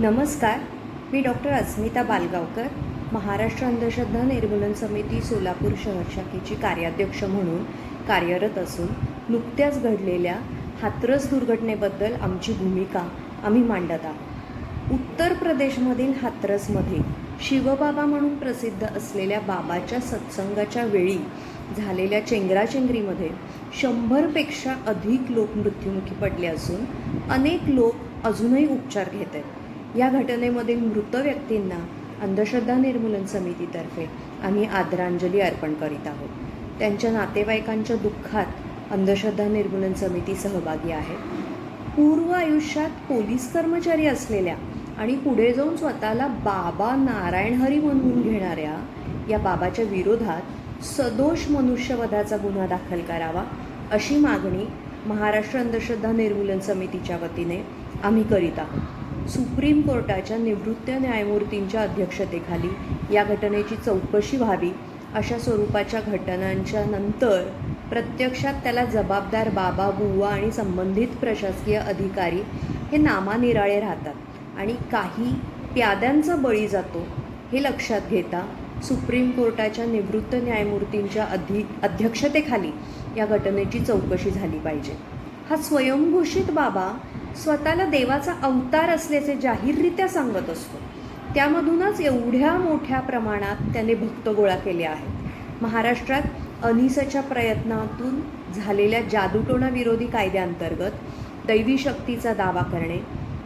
नमस्कार मी डॉक्टर अस्मिता बालगावकर महाराष्ट्र अंधश्रद्धा निर्मूलन समिती सोलापूर शहर शाखेची कार्याध्यक्ष म्हणून कार्यरत असून नुकत्याच घडलेल्या हाथरस दुर्घटनेबद्दल आमची भूमिका आम्ही मांडत आहोत. उत्तर प्रदेशमधील हाथरसमध्ये शिवबाबा म्हणून प्रसिद्ध असलेल्या बाबाच्या सत्संगाच्या वेळी झालेल्या चेंगराचेंगरीमध्ये शंभरपेक्षा अधिक लोक मृत्युमुखी पडले असून अनेक लोक अजूनही उपचार घेत आहेत. या घटनेमधील मृत व्यक्तींना अंधश्रद्धा निर्मूलन समितीतर्फे आम्ही आदरांजली अर्पण करीत आहोत. त्यांच्या नातेवाईकांच्या दुःखात अंधश्रद्धा निर्मूलन समिती सहभागी आहे. पूर्व आयुष्यात पोलीस कर्मचारी असलेल्या आणि पुढे जाऊन स्वतःला बाबा नारायण हरी घेणाऱ्या या बाबाच्या विरोधात सदोष मनुष्यवधाचा गुन्हा दाखल करावा अशी मागणी महाराष्ट्र अंधश्रद्धा निर्मूलन समितीच्या वतीने आम्ही करीत आहोत. सुप्रीम कोर्टाच्या निवृत्त न्यायमूर्तींच्या अध्यक्षतेखाली या घटनेची चौकशी व्हावी अशा स्वरूपाच्या घटनांच्या नंतर प्रत्यक्षात त्याला जबाबदार बाबा बुवा आणि संबंधित प्रशासकीय अधिकारी हे नामानिराळे राहतात आणि काही प्याद्यांचा बळी जातो हे लक्षात घेता सुप्रीम कोर्टाच्या निवृत्त न्यायमूर्तींच्या अधि अध्यक्षतेखाली या घटनेची चौकशी झाली पाहिजे. हा स्वयंघोषित बाबा स्वतःला देवाचा अवतार असल्याचे जाहीररित्या सांगत असतो. त्यामधूनच एवढ्या मोठ्या प्रमाणात त्याने भक्त गोळा केले आहेत. महाराष्ट्रात अनिसच्या प्रयत्नातून झालेल्या जादूटोणाविरोधी कायद्याअंतर्गत दैवी शक्तीचा दावा करणे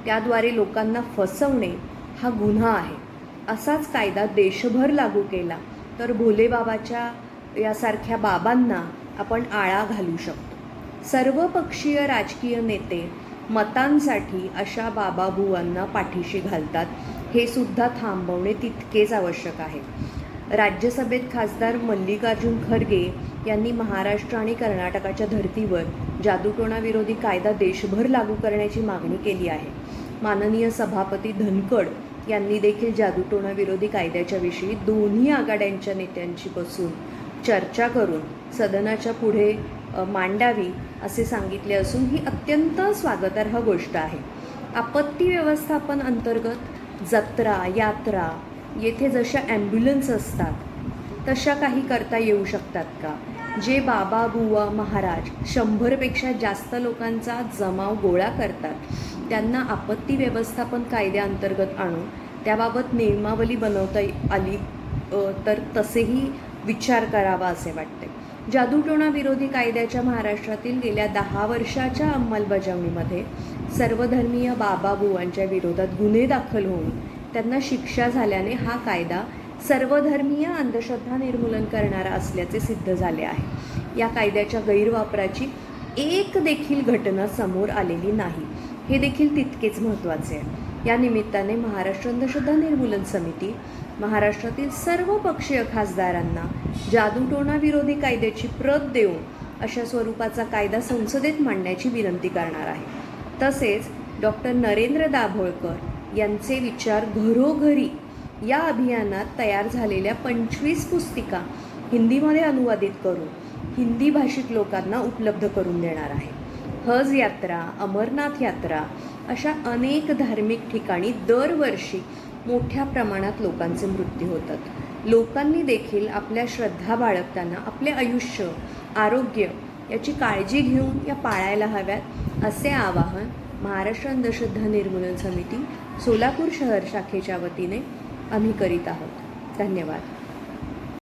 त्याद्वारे लोकांना फसवणे हा गुन्हा आहे. असाच कायदा देशभर लागू केला तर भोलेबाबाच्या यासारख्या बाबांना आपण आळा घालू शकतो. सर्वपक्षीय राजकीय नेते मतांसाठी अशा बाबाबुवांना पाठीशी घालतात हे सुद्धा थांबवणे तितकेच आवश्यक आहे. राज्यसभेत खासदार मल्लिकार्जुन खरगे यांनी महाराष्ट्र आणि कर्नाटकाच्या धर्तीवर जादूटोणाविरोधी कायदा देशभर लागू करण्याची मागणी केली आहे. माननीय सभापती धनकड यांनी देखील जादूटोणाविरोधी कायद्याच्याविषयी दोन्ही आघाड्यांच्या नेत्यांची बसून चर्चा करून सदनाच्या पुढे मांडावी असे सांगितले असून ही अत्यंत स्वागतार्ह गोष्ट आहे. आपत्ती व्यवस्थापन अंतर्गत जत्रा यात्रा येथे जशा ॲम्ब्युलन्स असतात तशा काही करता येऊ शकतात का? जे बाबा बुवा महाराज शंभरपेक्षा जास्त लोकांचा जमाव गोळा करतात त्यांना आपत्ती व्यवस्थापन कायद्याअंतर्गत आणून त्याबाबत नियमावली बनवता आली तर तसेही विचार करावा असे वाटते. जादूटोणा विरोधी कायद्याच्या महाराष्ट्रातील गेल्या दहा वर्षाच्या अंमलबजावणीमध्ये सर्वधर्मीय बाबाबुवांच्या विरोधात गुन्हे दाखल होऊन त्यांना शिक्षा झाल्याने हा कायदा सर्वधर्मीय अंधश्रद्धा निर्मूलन करणारा असल्याचे सिद्ध झाले आहे. या कायद्याच्या गैरवापराची एक देखील घटना समोर आलेली नाही. हे देखील तितकेच महत्त्वाचे आहे. या निमित्ताने महाराष्ट्र अंधश्रद्धा निर्मूलन समिती महाराष्ट्रातील सर्व पक्षीय खासदारांना जादूटोणा विरोधी कायद्याची प्रत देऊन अशा स्वरूपाचा कायदा संसदेत मांडण्याची विनंती करणार आहे. तसेच डॉक्टर नरेंद्र दाभोळकर यांचे विचार घरोघरी या अभियानात तयार झालेल्या पंचवीस पुस्तिका हिंदीमध्ये अनुवादित करून हिंदी भाषिक लोकांना उपलब्ध करून देणार आहे. हज यात्रा अमरनाथ यात्रा अशा अनेक धार्मिक ठिकाणी दरवर्षी मोठ्या प्रमाणात लोकांचे मृत्यू होतात. लोकांनी देखील आपल्या श्रद्धा बाळगताना आपले आयुष्य आरोग्य याची काळजी घेऊन या पाळायला हव्यात असे आवाहन महाराष्ट्र अंधश्रद्धा निर्मूलन समिती सोलापूर शहर शाखेच्या वतीने आम्ही करीत आहोत. धन्यवाद.